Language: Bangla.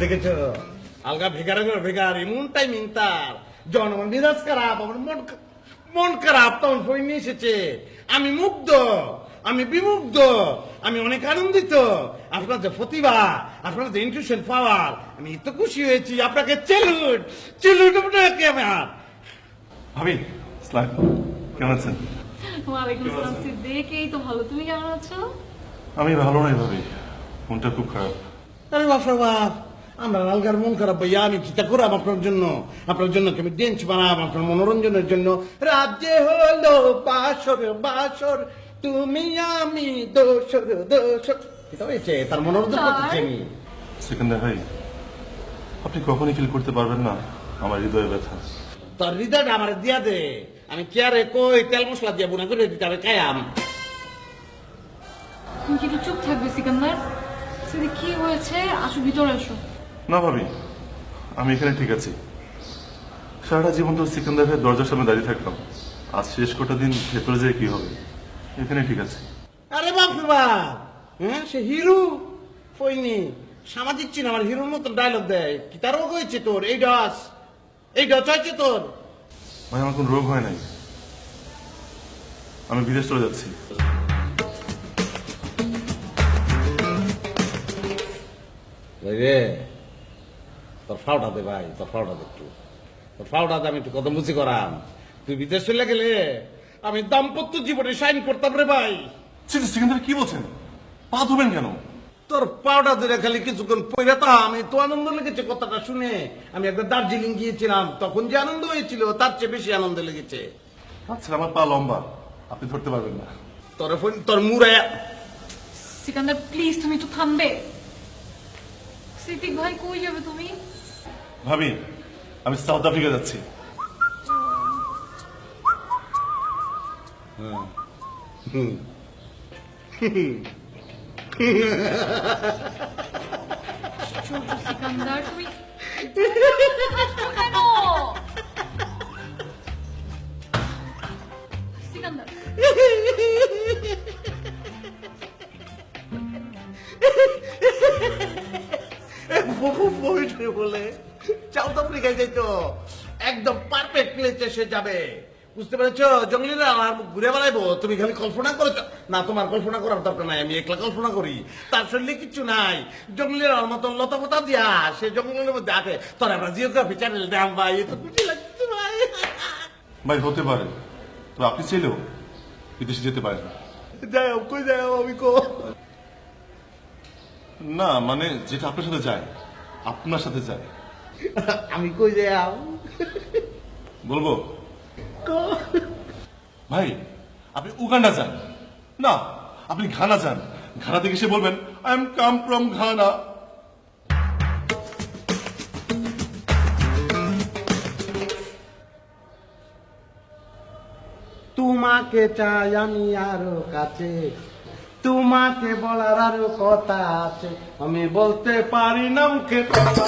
দেখেছ আলগা ভেগারে ভেগার এমন টাইমিং তার। জনগণ মেজাজ খারাপ আমার মন মন খারাপ তখন ফোন নিয়ে এসেছে। আমি মুগ্ধ আমি বিমুগ্ধ আমি অনেক আনন্দিত। আপনার যে প্রতিভা আপনার যে ইনটিউশন পাওয়ার আমি এত খুশি হয়েছি। আপনাকে চেলুট চেলুট আপনাকে আমার? ভাবি কেমন আছেন? ওয়ালাইকুম আসসালাম সিদ্দিক এই তো ভালো। তুমি কেমন আছো? আমি ভালো নাই ভাবি। মনটা খুব খারাপ। আরে বাপ রে বাপ আমরা আলগার মন খারাপ ভাইয়া আমি চিন্তা করাম আপনার জন্য? আপনার জন্য কি আমি ডেন্স বানাম আপনার মনোরঞ্জনের জন্য? রাজ্যে হলো বাসর বাসর তুমি আমি দোসর দোসর। এটা হয়েছে? তার মনোরঞ্জন? করতেছি আমি। সেকেন্দার ভাই আপনি কখনই ফিল করতে পারবেন না আমার হৃদয়ে ব্যথা। তার হৃদয়টা আমার দিয়া দে। আমি কেয়ারে কই তেল মশলা দিয়ে বুনা করে দিতে আমি খায়াম তুমি কি একটু চুপ থাকবে সিকান্দার। সিদ্দিক কি হয়েছে? আসো ভিতরে আসো। না ভাবি আমি এখানে ঠিক আছি। সারাটা জীবন তো সিকান্দার ভাইয়ের দরজার সামনে দাঁড়িয়ে থাকলাম। আজ শেষ কটা দিন ভেতরে যেয়ে কি হবে? এখানে ঠিক আছে। আরে বাপ রে বাপ! হ্যাঁ সে হিরো? ফইনি সামাজিক চিন আমার হিরোর মতো ডায়লগ দেয়। কি তার রোগ হয়েছে তোর? এই ডস। এই ডস হয়েছে তোর? ভাই আমার কোনো রোগ হয় নাই। আমি বিদেশ চলে যাচ্ছি। রে। তোর ফাউটা দে ভাই তোর ফাউটা দে একটু। তোর ফাউটা দে আমি একটু কত মুচি করাম। তুই বিদেশ চলে গেলে আমি দাম্পত্য জীবনে সাইন করতাম রে ভাই। সিকান্দার কি বলছেন? পা ধুবেন কেন? তোর পাউডার ধরে খালি কিছুক্ষণ পইরা তা আমি তো আনন্দ লেগেছে কথাটা শুনে। আমি একবার দার্জিলিং গিয়েছিলাম তখন যে আনন্দ হয়েছিল তার চেয়ে বেশি আনন্দ লেগেছে। আচ্ছা আমার পা লম্বা আপনি ধরতে পারবেন না। তোর ফোন তোর মুড়ে সিকান্দার প্লিজ তুমি একটু থামবে। সিদ্দিক ভাই কই যাবে তুমি? ভাবি আমি সাউথ আফ্রিকা যাচ্ছি। সিকান্দার তুমি? বহু পয়েন্টে বলে সাউথ আফ্রিকায় যাইতো একদম পারফেক্ট প্লেসে সে যাবে। বুঝতে পেরেছ? জঙ্গলিরা আর ঘুরে বেড়াইবো তুমি খালি কল্পনা করেছ? না তোমার কল্পনা করার দরকার নাই আমি একলা কল্পনা করি। তার শরীরে কিচ্ছু নাই। জঙ্গলির মতন লতা পতা দিয়া সে জঙ্গলের মধ্যে আছে তোর আমরা জিওগ্রাফি চ্যানেল দেখাম ভাই এত খুশি লাগছে ভাই। ভাই হতে পারে। তো আপনি চাইলেও বিদেশে যেতে পারেন যাই হোক কই যাই হোক, আমি কো? না মানে যেটা আপনার সাথে যায় আপনার সাথে যায় আমি কই যাই বলব? ভাই আপনি উগান্ডা যান। না আপনি ঘানা যান। ঘানা থেকে এসে বলবেন I am come from Ghana. তোমাকে চাই আমি আরও কাছে। তোমাকে বলার আরও কথা আছে। আমি বলতে পারি না মুখে কথা।